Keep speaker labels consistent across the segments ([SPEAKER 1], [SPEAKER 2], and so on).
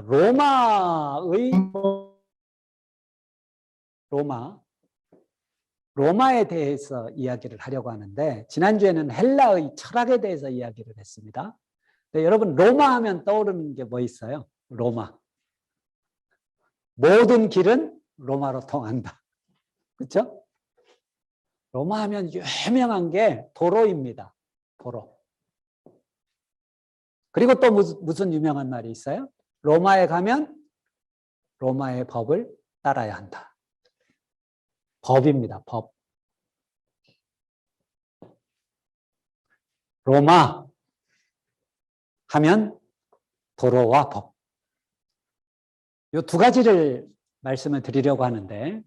[SPEAKER 1] 어, 로마의 로마 로마에 대해서 이야기를 하려고 하는데 지난주에는 헬라의 철학에 대해서 이야기를 했습니다. 근데 여러분 로마 하면 떠오르는 게 뭐 있어요? 로마. 모든 길은 로마로 통한다. 그렇죠? 로마 하면 유명한 게 도로입니다. 도로. 그리고 또 무슨, 무슨 유명한 말이 있어요? 로마에 가면 로마의 법을 따라야 한다. 법입니다. 법. 로마 하면 도로와 법. 이 두 가지를 말씀을 드리려고 하는데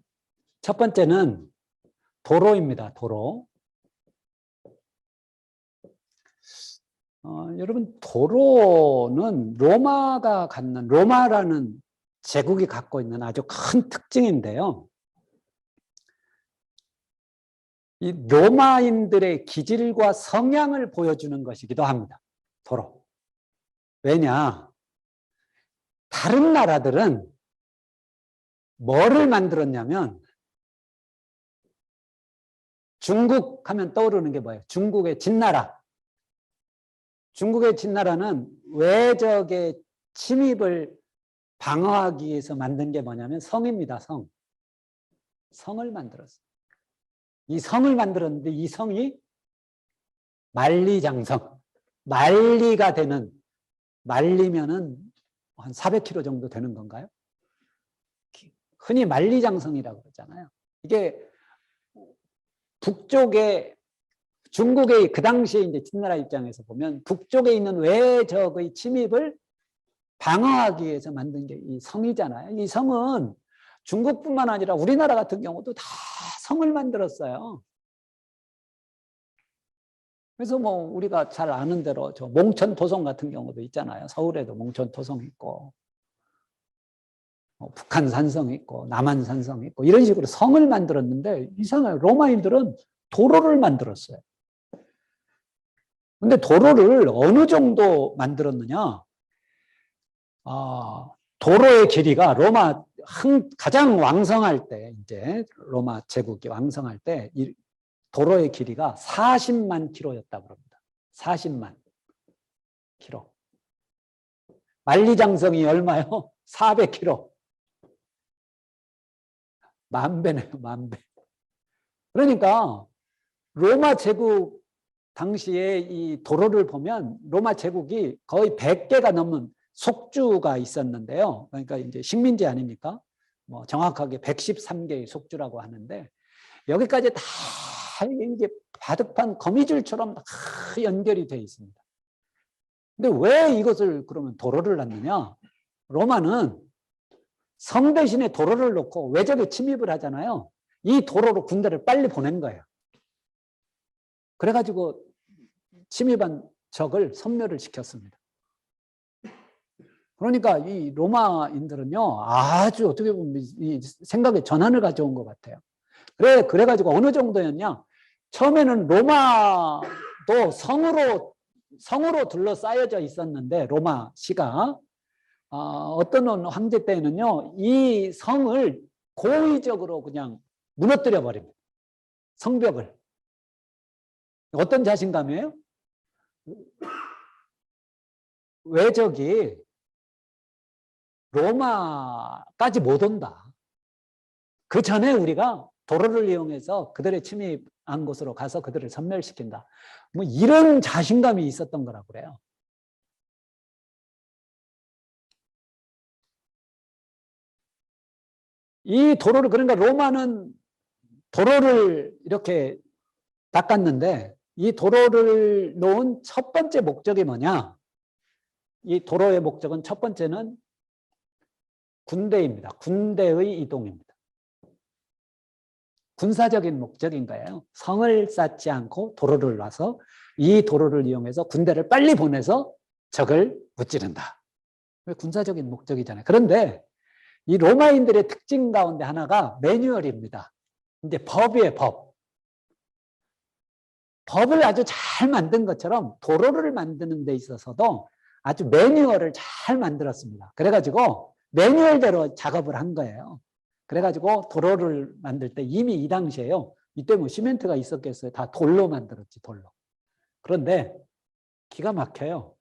[SPEAKER 1] 첫 번째는 도로입니다. 도로. 어, 여러분 도로는 로마가 갖는 로마라는 제국이 갖고 있는 아주 큰 특징인데요. 이 로마인들의 기질과 성향을 보여주는 것이기도 합니다. 도로. 왜냐? 다른 나라들은 뭐를 만들었냐면 중국 하면 떠오르는 게 뭐예요? 중국의 진나라. 중국의 진나라는 외적의 침입을 방어하기 위해서 만든 게 뭐냐면 성입니다. 성. 성을 만들었어요. 이 성을 만들었는데 이 성이 만리장성. 만리가 되는 말리면은 한 400km 정도 되는 건가요? 흔히 만리장성이라고 그러잖아요. 이게 북쪽에 중국의 그 당시에 이제 진나라 입장에서 보면 북쪽에 있는 외적의 침입을 방어하기 위해서 만든 게 이 성이잖아요. 이 성은 중국뿐만 아니라 우리나라 같은 경우도 다 성을 만들었어요. 그래서 뭐 우리가 잘 아는 대로 저 몽천 토성 같은 경우도 있잖아요. 서울에도 몽천 토성 있고 뭐 북한 산성 있고 남한 산성 있고 이런 식으로 성을 만들었는데 이상해요. 로마인들은 도로를 만들었어요. 근데 도로를 어느 정도 만들었느냐? 아, 도로의 길이가 로마 한, 가장 왕성할 때 이제 로마 제국이 왕성할 때이 도로의 길이가 40만 킬로였다고 합니다. 40만 킬로. 만리장성이 얼마요? 400 킬로. 만 배네요, 만 배. 그러니까 로마 제국 당시에 이 도로를 보면 로마 제국이 거의 100개가 넘는 속주가 있었는데요. 그러니까 이제 식민지 아닙니까? 뭐 정확하게 113개의 속주라고 하는데 여기까지 다 이게 바둑판 거미줄처럼 다 연결이 되어 있습니다. 근데 왜 이것을 그러면 도로를 놨느냐? 로마는 성 대신에 도로를 놓고 외적에 침입을 하잖아요. 이 도로로 군대를 빨리 보낸 거예요. 그래가지고 침입한 적을 섬멸을 시켰습니다. 그러니까 이 로마인들은요 아주 어떻게 보면 이 생각의 전환을 가져온 것 같아요. 그래 그래가지고 어느 정도였냐? 처음에는 로마도 성으로 성으로 둘러싸여져 있었는데 로마 시가 어, 어떤 황제 때는요 이 성을 고의적으로 그냥 무너뜨려 버립니다. 성벽을 어떤 자신감이에요? 외적이 로마까지 못 온다. 그 전에 우리가 도로를 이용해서 그들의 침입한 곳으로 가서 그들을 섬멸시킨다. 뭐 이런 자신감이 있었던 거라고 그래요. 이 도로를 그러니까 로마는 도로를 이렇게 닦았는데 이 도로를 놓은 첫 번째 목적이 뭐냐? 이 도로의 목적은 첫 번째는 군대입니다. 군대의 이동입니다. 군사적인 목적인 거예요. 성을 쌓지 않고 도로를 놔서 이 도로를 이용해서 군대를 빨리 보내서 적을 무찌른다. 군사적인 목적이잖아요. 그런데 이 로마인들의 특징 가운데 하나가 매뉴얼입니다. 이제 법이에요, 법. 법을 아주 잘 만든 것처럼 도로를 만드는 데 있어서도 아주 매뉴얼을 잘 만들었습니다. 그래가지고 매뉴얼대로 작업을 한 거예요. 그래가지고 도로를 만들 때 이미 이 당시에요. 이때 뭐 시멘트가 있었겠어요. 다 돌로 만들었지, 돌로. 그런데 기가 막혀요.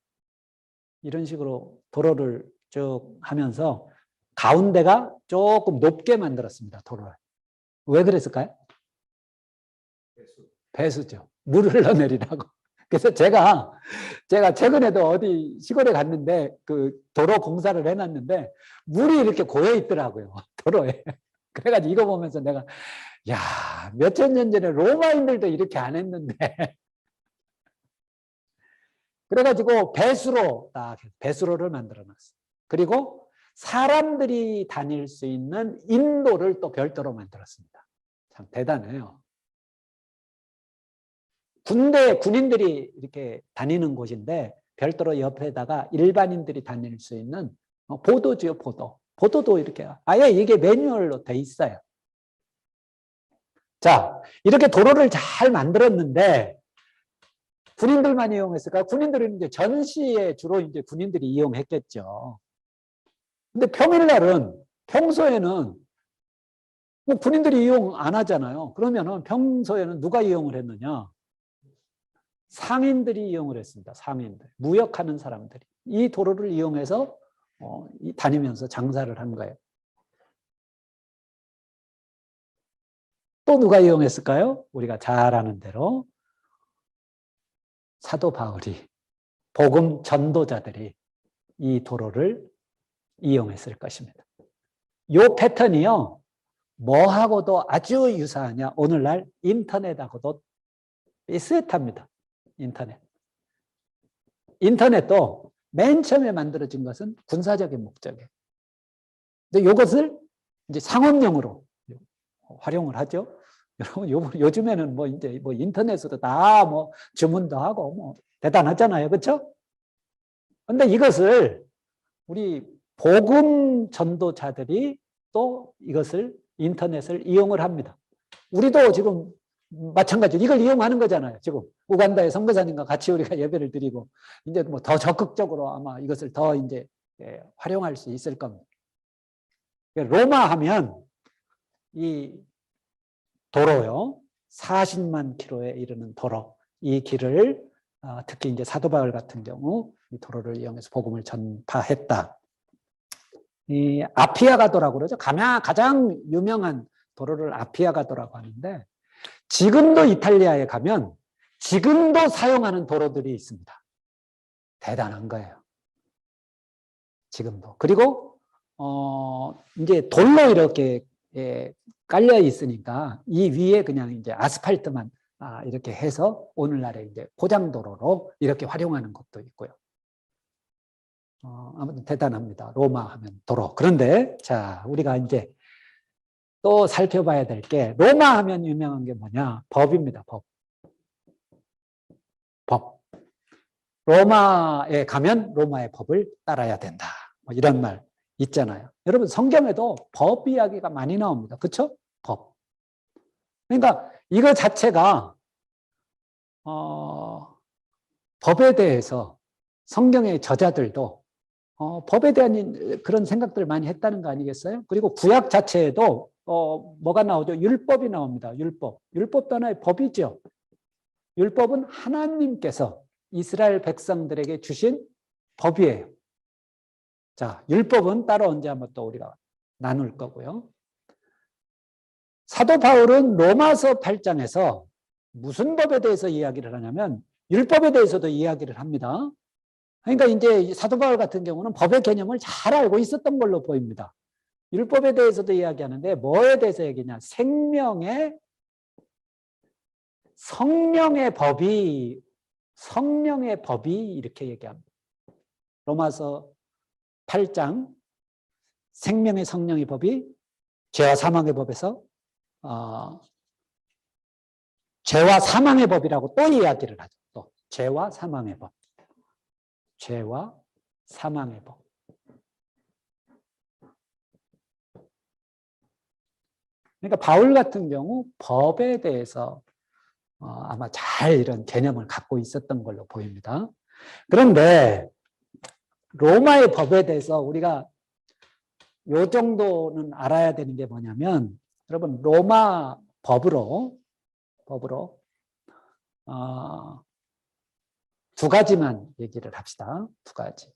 [SPEAKER 1] 이런 식으로 도로를 쭉 하면서 가운데가 조금 높게 만들었습니다. 도로를. 왜 그랬을까요? 배수죠. 물을 흘러내리라고. 그래서 제가 제가 최근에도 어디 시골에 갔는데 그 도로 공사를 해놨는데 물이 이렇게 고여 있더라고요. 도로에. 그래가지고 이거 보면서 내가 야 몇천 년 전에 로마인들도 이렇게 안 했는데 그래가지고 배수로 딱 배수로를 만들어 놨어요. 그리고 사람들이 다닐 수 있는 인도를 또 별도로 만들었습니다. 참 대단해요. 군대 군인들이 이렇게 다니는 곳인데 별도로 옆에다가 일반인들이 다닐 수 있는 어, 보도지요 보도. 보도도 이렇게 아예 이게 매뉴얼로 돼 있어요. 자 이렇게 도로를 잘 만들었는데 군인들만 이용했을까? 군인들은 이제 전시에 주로 이제 군인들이 이용했겠죠. 근데 평일날은 평소에는 뭐 군인들이 이용 안 하잖아요. 그러면은 평소에는 누가 이용을 했느냐? 상인들이 이용을 했습니다. 상인들. 무역하는 사람들이. 이 도로를 이용해서 어, 다니면서 장사를 한 거예요. 또 누가 이용했을까요? 우리가 잘 아는 대로 사도 바울이 복음 전도자들이 이 도로를 이용했을 것입니다. 요 패턴이요. 뭐하고도 아주 유사하냐? 오늘날 인터넷하고도 비슷합니다. 인터넷. 인터넷도 맨 처음에 만들어진 것은 군사적인 목적이에요. 근데 이것을 이제 상업용으로 활용을 하죠. 여러분, 요즘에는 뭐 이제 뭐 인터넷으로 다 뭐 주문도 하고 뭐 대단하잖아요. 그렇죠? 근데 이것을 우리 복음 전도자들이 또 이것을 인터넷을 이용을 합니다. 우리도 지금 마찬가지로 이걸 이용하는 거잖아요. 지금 우간다의 선교사님과 같이 우리가 예배를 드리고 이제 뭐 더 적극적으로 아마 이것을 더 이제 예, 활용할 수 있을 겁니다. 로마 하면 이 도로요. 40만 킬로에 이르는 도로. 이 길을 어, 특히 이제 사도 바울 같은 경우 이 도로를 이용해서 복음을 전파했다. 이 아피아가도라고 그러죠. 가장 유명한 도로를 아피아가도라고 하는데 지금도 이탈리아에 가면 지금도 사용하는 도로들이 있습니다. 대단한 거예요. 지금도. 그리고 어 이제 돌로 이렇게 예, 깔려 있으니까 이 위에 그냥 이제 아스팔트만 아, 이렇게 해서 오늘날에 이제 포장도로로 이렇게 활용하는 것도 있고요. 어, 아무튼 대단합니다. 로마 하면 도로. 그런데 자 우리가 이제 또 살펴봐야 될 게 로마 하면 유명한 게 뭐냐? 법입니다. 법. 법. 로마에 가면 로마의 법을 따라야 된다. 뭐 이런 말 있잖아요. 여러분 성경에도 법 이야기가 많이 나옵니다. 그렇죠? 법. 그러니까 이거 자체가 어, 법에 대해서 성경의 저자들도 어, 법에 대한 그런 생각들을 많이 했다는 거 아니겠어요? 그리고 구약 자체에도 어, 뭐가 나오죠? 율법이 나옵니다. 율법. 율법도 하나의 법이죠. 율법은 하나님께서 이스라엘 백성들에게 주신 법이에요. 자, 율법은 따로 언제 한번 또 우리가 나눌 거고요. 사도 바울은 로마서 8장에서 무슨 법에 대해서 이야기를 하냐면 율법에 대해서도 이야기를 합니다. 그러니까 이제 사도 바울 같은 경우는 법의 개념을 잘 알고 있었던 걸로 보입니다. 율법에 대해서도 이야기하는데 뭐에 대해서 얘기냐? 생명의 성령의 법이 성령의 법이 이렇게 얘기합니다. 로마서 8장 생명의 성령의 법이 죄와 사망의 법에서 어, 죄와 사망의 법이라고 또 이야기를 하죠. 또 죄와 사망의 법. 죄와 사망의 법. 그러니까 바울 같은 경우 법에 대해서 어, 아마 잘 이런 개념을 갖고 있었던 걸로 보입니다. 그런데 로마의 법에 대해서 우리가 요 정도는 알아야 되는 게 뭐냐면 여러분 로마 법으로 법으로 어, 두 가지만 얘기를 합시다. 두 가지.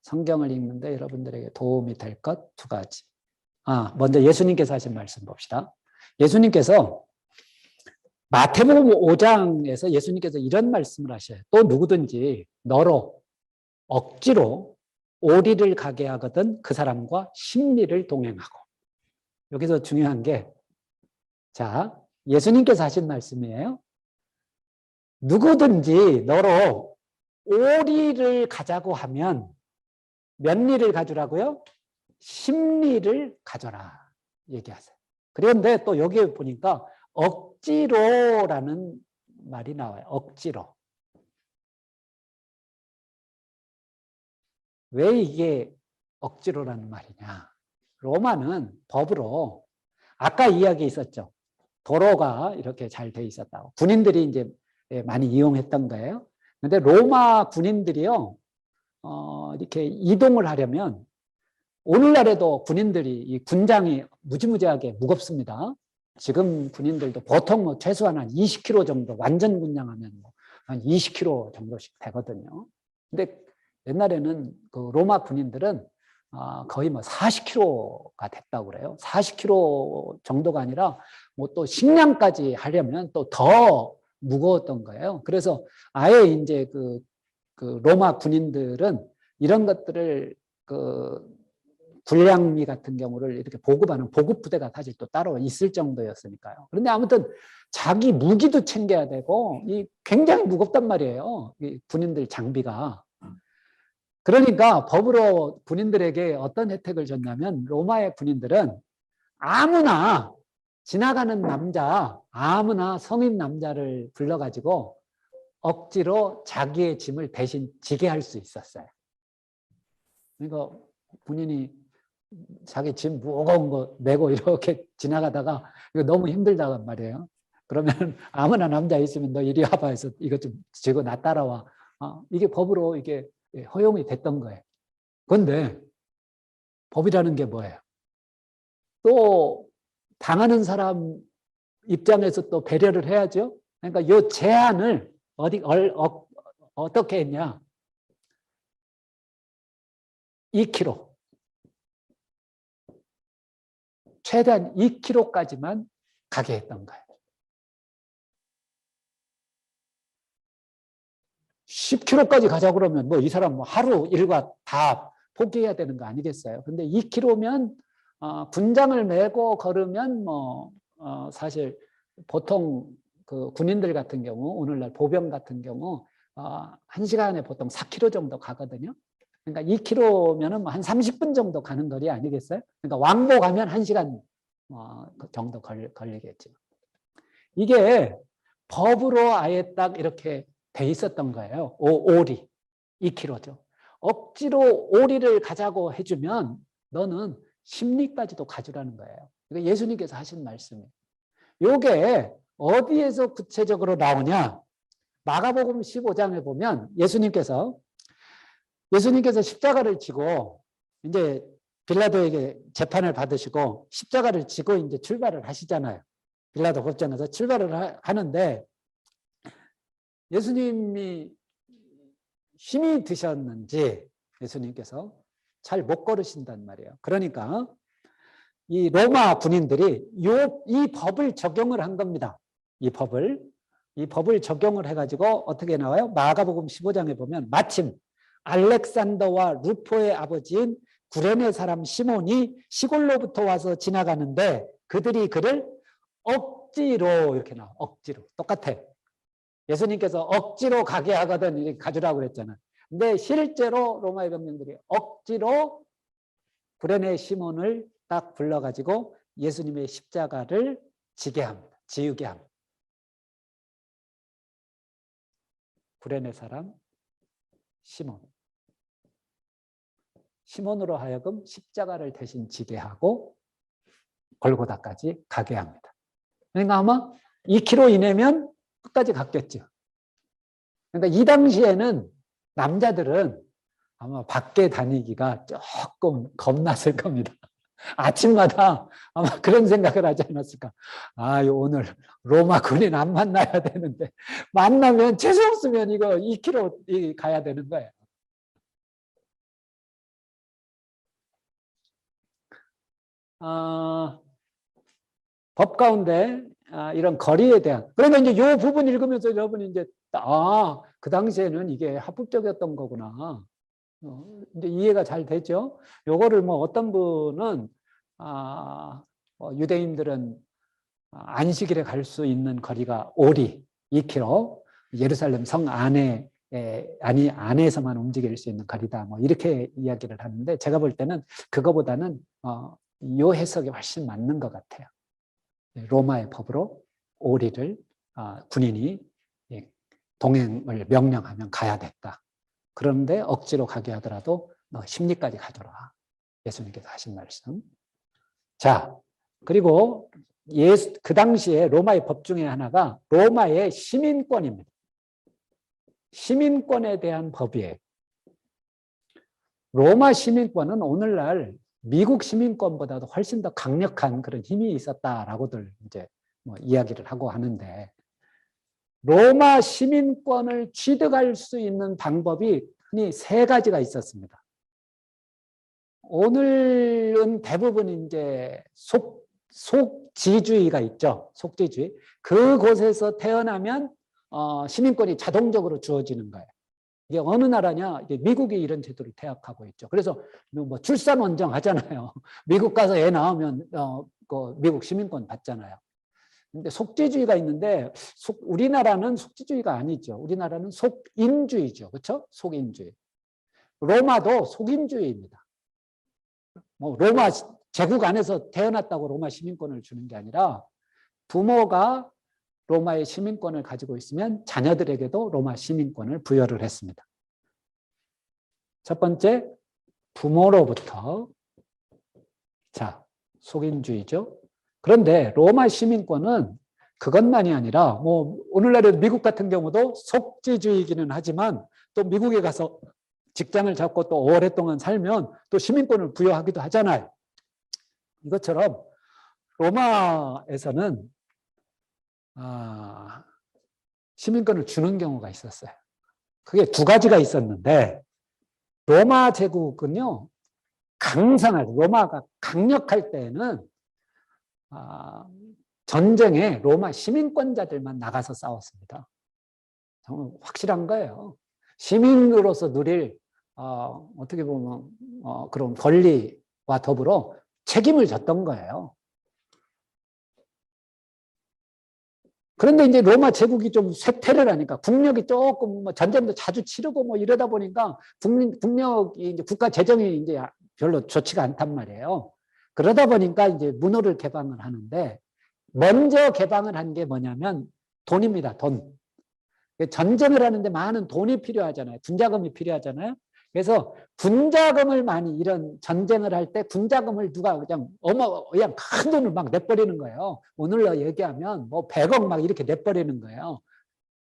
[SPEAKER 1] 성경을 읽는데 여러분들에게 도움이 될 것 두 가지. 아, 먼저 예수님께서 하신 말씀 봅시다. 예수님께서 마태복음 5장에서 예수님께서 이런 말씀을 하셔요. 또 누구든지 너로 억지로 오리를 가게 하거든 그 사람과 심리를 동행하고. 여기서 중요한 게, 자, 예수님께서 하신 말씀이에요. 누구든지 너로 오리를 가자고 하면 몇 리를 가주라고요? 심리를 가져라. 얘기하세요. 그런데 또 여기 보니까 억지로라는 말이 나와요. 억지로. 왜 이게 억지로라는 말이냐? 로마는 법으로 아까 이야기 있었죠. 도로가 이렇게 잘 돼 있었다고. 군인들이 이제 예, 많이 이용했던 거예요. 근데 로마 군인들이요, 어, 이렇게 이동을 하려면 오늘날에도 군인들이 이 군장이 무지무지하게 무겁습니다. 지금 군인들도 보통 뭐 최소한 한 20kg 정도 완전 군장하면 뭐 한 20kg 정도씩 되거든요. 근데 옛날에는 그 로마 군인들은 아, 거의 뭐 40kg가 됐다고 그래요. 40kg 정도가 아니라 뭐 또 식량까지 하려면 또 더 무거웠던 거예요. 그래서 아예 이제 그, 그 로마 군인들은 이런 것들을 그 군량미 같은 경우를 이렇게 보급하는 보급 부대가 사실 또 따로 있을 정도였으니까요. 그런데 아무튼 자기 무기도 챙겨야 되고 이 굉장히 무겁단 말이에요. 이 군인들 장비가. 그러니까 법으로 군인들에게 어떤 혜택을 줬냐면 로마의 군인들은 아무나 지나가는 남자, 아무나 성인 남자를 불러가지고 억지로 자기의 짐을 대신 지게 할 수 있었어요. 그러니까 군인이 자기 짐 무거운 거 메고 이렇게 지나가다가 이거 너무 힘들다고 말이에요. 그러면 아무나 남자 있으면 너 이리 와봐 해서 이거 좀 지고 나 따라와. 어, 이게 법으로 이게 허용이 됐던 거예요. 그런데 법이라는 게 뭐예요? 또 당하는 사람 입장에서 또 배려를 해야죠. 그러니까 이 제한을 어디 얼, 어, 어떻게 했냐? 2kg. 최대한 2kg까지만 가게 했던 거예요. 10kg까지 가자 그러면 뭐 이 사람 뭐 하루 일과 다 포기해야 되는 거 아니겠어요? 근데 2kg면 어, 군장을 메고 걸으면 뭐 어, 사실 보통 그 군인들 같은 경우 오늘날 보병 같은 경우 어, 한 시간에 보통 4km 정도 가거든요. 그러니까 2km면은 뭐한 30분 정도 가는 거리 아니겠어요? 그러니까 왕복 가면 1시간 어, 정도 걸, 걸리겠죠. 이게 법으로 아예 딱 이렇게 돼 있었던 거예요. 오, 오리 2kg죠. 억지로 오리를 가자고 해주면 너는 심리까지도 가주라는 거예요. 이거 예수님께서 하신 말씀이에요. 요게 어디에서 구체적으로 나오냐? 마가복음 15장에 보면 예수님께서 예수님께서 십자가를 지고 이제 빌라도에게 재판을 받으시고 십자가를 지고 이제 출발을 하시잖아요. 빌라도 법정에서 출발을 하는데 예수님이 힘이 드셨는지 예수님께서 잘 못 걸으신단 말이에요. 그러니까 이 로마 군인들이 요, 이 법을 적용을 한 겁니다. 이 법을. 이 법을 적용을 해가지고 어떻게 나와요? 마가복음 15장에 보면 마침 알렉산더와 루포의 아버지인 구레네 사람 시몬이 시골로부터 와서 지나가는데 그들이 그를 억지로 이렇게 나와 억지로. 똑같아. 예수님께서 억지로 가게 하거든 가주라고 그랬잖아. 근데 실제로 로마의 병명들이 억지로 구레네 시몬을 딱 불러가지고 예수님의 십자가를 지게 합니다 지우게 합니다 구레네 사람 시몬 시몬으로 하여금 십자가를 대신 지게 하고 골고다까지 가게 합니다. 그러니까 아마 2km 이내면 끝까지 갔겠죠. 그러니까 이 당시에는 남자들은 아마 밖에 다니기가 조금 겁났을 겁니다. 아침마다 아마 그런 생각을 하지 않았을까. 아, 오늘 로마 군인 안 만나야 되는데 만나면 재수 없으면 이거 2km 가야 되는 거예요. 아, 법 가운데 아, 이런 거리에 대한 그러면 이제 요 부분 읽으면서 여러분이 이제 아, 그 당시에는 이게 합법적이었던 거구나. 어, 이제 이해가 잘 되죠. 요거를 뭐 어떤 분은 아, 어, 유대인들은 안식일에 갈 수 있는 거리가 오리 2km, 예루살렘 성 안에 에, 아니 안에서만 움직일 수 있는 거리다. 뭐 이렇게 이야기를 하는데 제가 볼 때는 그거보다는 어, 요 해석이 훨씬 맞는 것 같아요. 네, 로마의 법으로 오리를 아, 군인이 예, 동행을 명령하면 가야 됐다. 그런데 억지로 가게 하더라도 너 심리까지 가더라. 예수님께서 하신 말씀. 자, 그리고 예수, 그 당시에 로마의 법 중에 하나가 로마의 시민권입니다. 시민권에 대한 법이에요. 로마 시민권은 오늘날 미국 시민권보다도 훨씬 더 강력한 그런 힘이 있었다라고들 이제 뭐 이야기를 하고 하는데 로마 시민권을 취득할 수 있는 방법이 흔히 세 가지가 있었습니다. 오늘은 대부분 이제 속, 속지주의가 있죠. 속지주의. 그곳에서 태어나면 어, 시민권이 자동적으로 주어지는 거예요. 이게 어느 나라냐? 미국이 이런 제도를 태약하고 있죠. 그래서 뭐 출산 원정 하잖아요. 미국 가서 애 낳으면 어, 그 미국 시민권 받잖아요. 근데 속지주의가 있는데 속, 우리나라는 속지주의가 아니죠. 우리나라는 속인주의죠. 그렇죠? 속인주의. 로마도 속인주의입니다. 뭐 로마 제국 안에서 태어났다고 로마 시민권을 주는 게 아니라 부모가 로마의 시민권을 가지고 있으면 자녀들에게도 로마 시민권을 부여를 했습니다. 첫 번째, 부모로부터 자, 속인주의죠. 그런데 로마 시민권은 그것만이 아니라 뭐 오늘날의 미국 같은 경우도 속지주의이기는 하지만 또 미국에 가서 직장을 잡고 또 오랫동안 살면 또 시민권을 부여하기도 하잖아요. 이것처럼 로마에서는 아, 시민권을 주는 경우가 있었어요. 그게 두 가지가 있었는데 로마 제국은요 강성할 로마가 강력할 때는 아, 전쟁에 로마 시민권자들만 나가서 싸웠습니다. 확실한 거예요. 시민으로서 누릴 어, 어떻게 보면 어, 그런 권리와 더불어 책임을 졌던 거예요. 그런데 이제 로마 제국이 좀 쇠퇴를 하니까 국력이 조금 뭐 전쟁도 자주 치르고 뭐 이러다 보니까 국력이 이제 국가 재정이 이제 별로 좋지가 않단 말이에요. 그러다 보니까 이제 문호를 개방을 하는데 먼저 개방을 한 게 뭐냐면 돈입니다. 돈. 전쟁을 하는데 많은 돈이 필요하잖아요. 군자금이 필요하잖아요. 그래서 군자금을 많이 이런 전쟁을 할 때 군자금을 누가 그냥 어마 그냥 큰 돈을 막 내버리는 거예요. 오늘로 얘기하면 뭐 100억 막 이렇게 내버리는 거예요.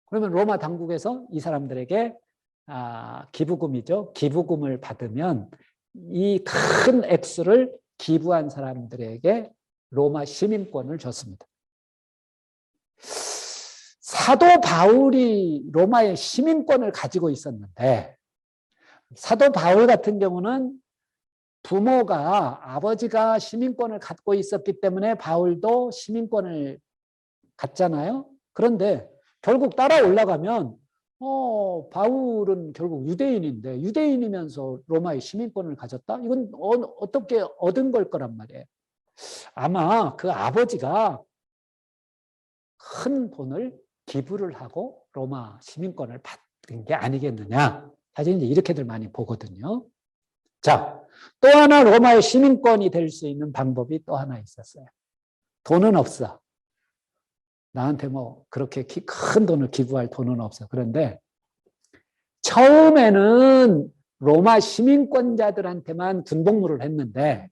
[SPEAKER 1] 그러면 로마 당국에서 이 사람들에게 아, 기부금이죠. 기부금을 받으면 이 큰 액수를 기부한 사람들에게 로마 시민권을 줬습니다. 사도 바울이 로마의 시민권을 가지고 있었는데 사도 바울 같은 경우는 부모가 아버지가 시민권을 갖고 있었기 때문에 바울도 시민권을 갖잖아요. 그런데 결국 따라 올라가면 어, 바울은 결국 유대인인데 유대인이면서 로마의 시민권을 가졌다? 이건 어, 떻게 얻은 걸 거란 말이에요. 아마 그 아버지가 큰 돈을 기부를 하고 로마 시민권을 받은 게 아니겠느냐. 사실 이제 이렇게들 많이 보거든요. 자, 또 하나 로마의 시민권이 될 수 있는 방법이 또 하나 있었어요. 돈은 없어. 나한테 뭐 그렇게 큰 돈을 기부할 돈은 없어. 그런데 처음에는 로마 시민권자들한테만 군복무를 했는데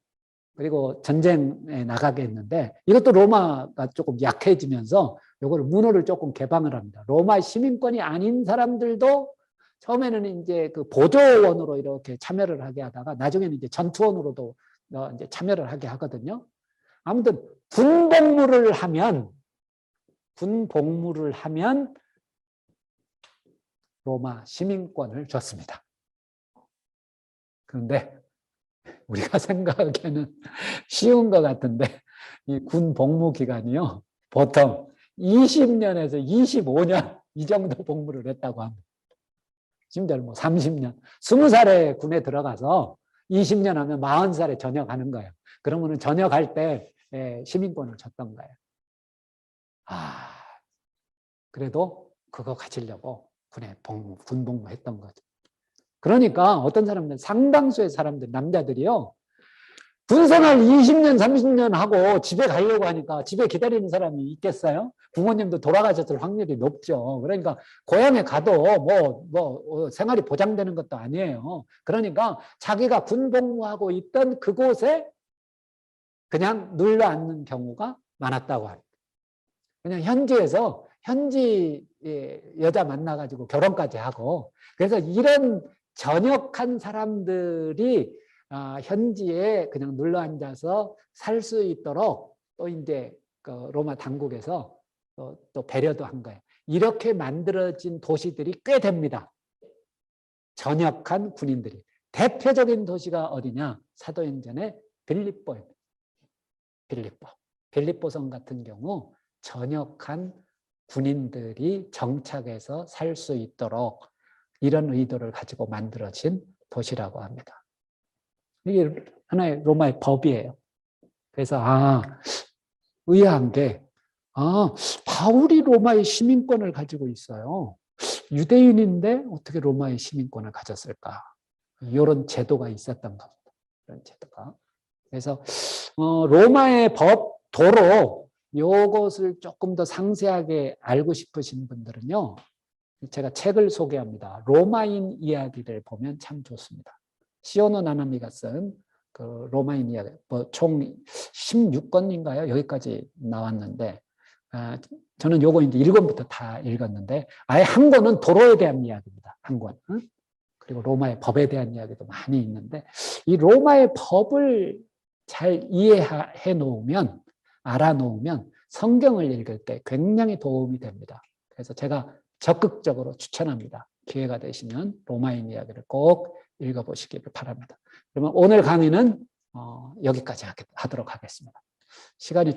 [SPEAKER 1] 그리고 전쟁에 나가게 했는데 이것도 로마가 조금 약해지면서 이걸 문호를 조금 개방을 합니다. 로마 시민권이 아닌 사람들도 처음에는 이제 그 보조원으로 이렇게 참여를 하게 하다가 나중에는 이제 전투원으로도 어, 이제 참여를 하게 하거든요. 아무튼 군 복무를 하면 군 복무를 하면 로마 시민권을 줬습니다. 그런데 우리가 생각하기에는 쉬운 것 같은데 이 군 복무 기간이요 보통 20년에서 25년 이 정도 복무를 했다고 합니다. 심지어 뭐 30년, 20살에 군에 들어가서 20년 하면 40살에 전역하는 거예요. 그러면은 전역할 때 예, 시민권을 줬던 거예요. 아, 그래도 그거 가지려고 군에 복무, 군 복무했던 거죠. 그러니까 어떤 사람들, 상당수의 사람들, 남자들이요. 군생활 20년, 30년 하고 집에 가려고 하니까 집에 기다리는 사람이 있겠어요? 부모님도 돌아가셨을 확률이 높죠. 그러니까 고향에 가도 뭐, 뭐, 어, 생활이 보장되는 것도 아니에요. 그러니까 자기가 군 복무하고 있던 그곳에 그냥 눌러 앉는 경우가 많았다고 합니다. 그냥 현지에서 현지 예, 여자 만나가지고 결혼까지 하고 그래서 이런 전역한 사람들이 아, 현지에 그냥 눌러 앉아서 살 수 있도록 또 이제 그 로마 당국에서 또, 또 배려도 한 거예요. 이렇게 만들어진 도시들이 꽤 됩니다. 전역한 군인들이. 대표적인 도시가 어디냐? 사도행전의 빌립보입니다. 빌립보. 빌립보성 같은 경우 전역한 군인들이 정착해서 살 수 있도록 이런 의도를 가지고 만들어진 도시라고 합니다. 이게 하나의 로마의 법이에요. 그래서 아 의아한 게 아, 바울이 로마의 시민권을 가지고 있어요. 유대인인데 어떻게 로마의 시민권을 가졌을까? 이런 제도가 있었던 겁니다. 이런 제도가. 그래서 어, 로마의 법 도로 요것을 조금 더 상세하게 알고 싶으신 분들은요. 제가 책을 소개합니다. 로마인 이야기를 보면 참 좋습니다. 시오노 나나미가 쓴 그 로마인 이야기, 뭐 총 16권인가요? 여기까지 나왔는데, 아, 저는 요거 이제 1권부터 다 읽었는데, 아예 한 권은 도로에 대한 이야기입니다. 한 권. 응? 그리고 로마의 법에 대한 이야기도 많이 있는데, 이 로마의 법을 잘 이해해 놓으면, 알아 놓으면 성경을 읽을 때 굉장히 도움이 됩니다. 그래서 제가 적극적으로 추천합니다. 기회가 되시면 로마인 이야기를 꼭 읽어보시기를 바랍니다. 그러면 오늘 강의는 어, 여기까지 하도록 하겠습니다. 시간이